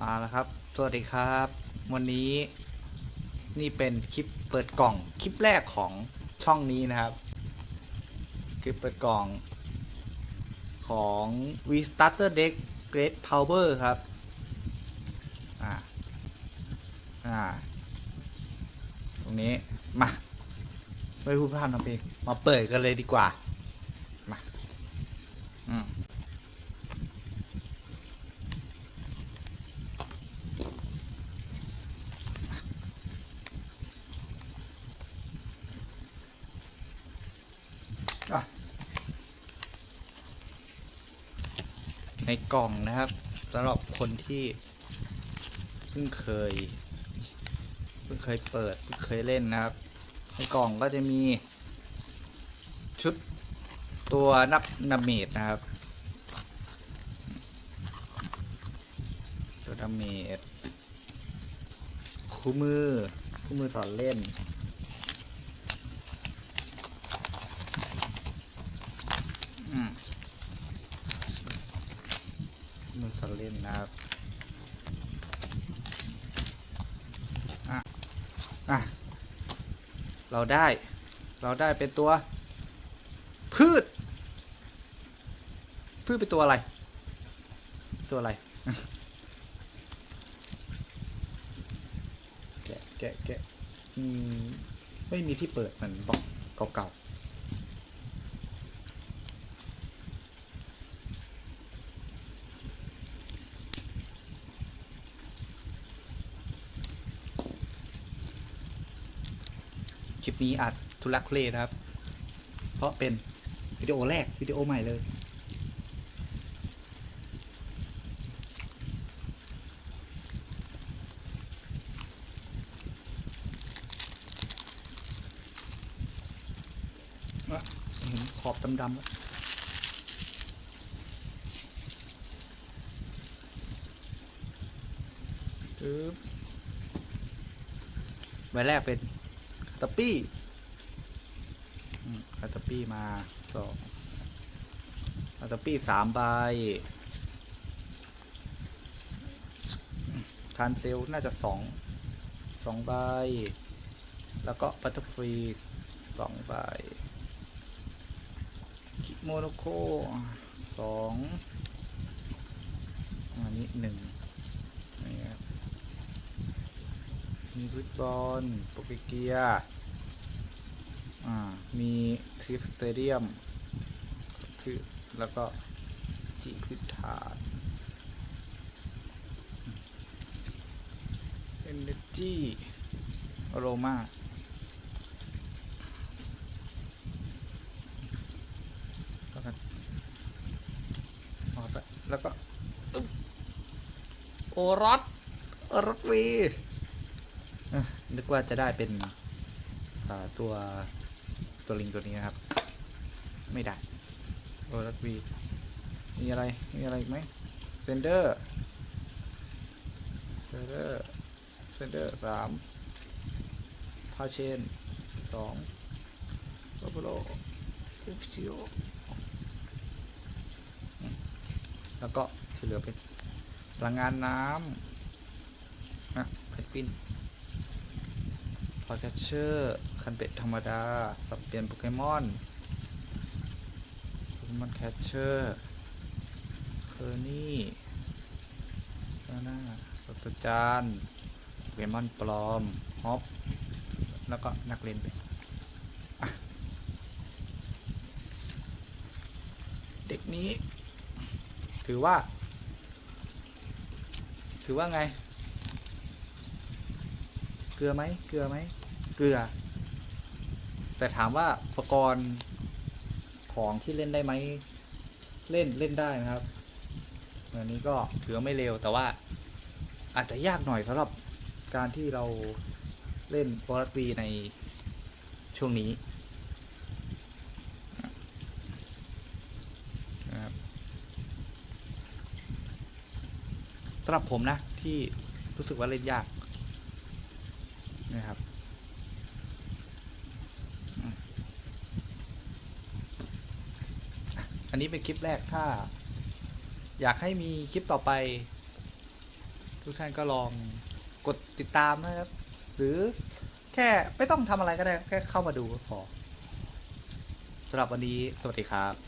เอาละครับ สวัสดีครับ วันนี้นี่เป็นคลิปเปิดกล่องคลิปแรกของช่องนี้นะครับ คลิปเปิดกล่องของ V Starter Deck Great Power ครับ อ่า อ่า ตรงนี้ มา ไม่พูดพร่ำทำเพลงมาเปิดกันเลยดีกว่า มา อืม อะ ในกล่องนะครับสำหรับคนที่เพิ่งเคยเพิ่งเคยเปิดเพิ่งเคยเล่นนะครับ ในกล่องก็จะมีชุดตัวนับนาเมดนะครับ ตัวนาเมดคู่มือคู่มือสอนเล่น อืมมือ สอนเล่นนะครับอะอะเราได้เราได้เป็นตัว พืช พืชเป็นตัวอะไร ตัวอะไร แกะแกะแกะอืมไม่มีที่เปิดเหมือนบล็อกเก่าๆ ลิปนี้อาจทุลักทุเลนะครับ เพราะเป็นวิดีโอแรกวิดีโอใหม่เลย เห็นขอบดำๆแล้วจึ๊บใบแรกเป็น ตาปี้อืมคาตาปี้มาสองคาตาปี้สามใบทานเซลน่าจะสองสองใบ แล้วก็บัตเตอร์ฟรีสองใบคิโมโนโคสองอันนี้หนึ่งนี่ครับ มีฟุตบอลโปเกเกียมีทริปสเตเดียมพืชแล้วก็จีพืชถาดเอนเนจีโรมาแล้วก็เอาไปแล้วก็ โอรสรสวี นึกว่าจะได้เป็นตัวตัวลิงตัวนี้นะครับ ไม่ได้โอรสวีมีอะไร มีอะไรอีกไหมเซนเดอร์เซนเดอร์เซนเดอร์สามพาเชนสองโรโบโลอุฟชิโอแล้วก็ที่เหลือเป็นพลังงานน้ำนะเพชรปิน พอแคชเชอร์คันเป็ดธรรมดา สับเปลี่ยนโปเกมอนโปเกมอนแคชเชอร์เคอร์นี่ซาน่าสัตว์จานโปเกมอนปลอมฮอปแล้วก็นักเรียนไปเด็กนี้ ถือว่า ถือว่าไง เกลือไหมเกลือไหม เกลือ แต่ถามว่าอุปกรณ์ของที่เล่นได้ไหมเล่นเล่นได้นะครับอันนี้ก็ถือไม่เร็วแต่ว่าอาจจะยากหน่อยสำหรับการที่เราเล่นบอลวีในช่วงนี้สำหรับผมนะที่รู้สึกว่าเล่นยากนะครับอืม อันนี้เป็นคลิปแรกถ้า อยากให้มีคลิปต่อไป ทุกท่านก็ลองกดติดตามนะครับ หรือแค่ไม่ต้องทำอะไรก็ได้ แค่เข้ามาดูก็พอสำหรับวันนี้สวัสดีครับ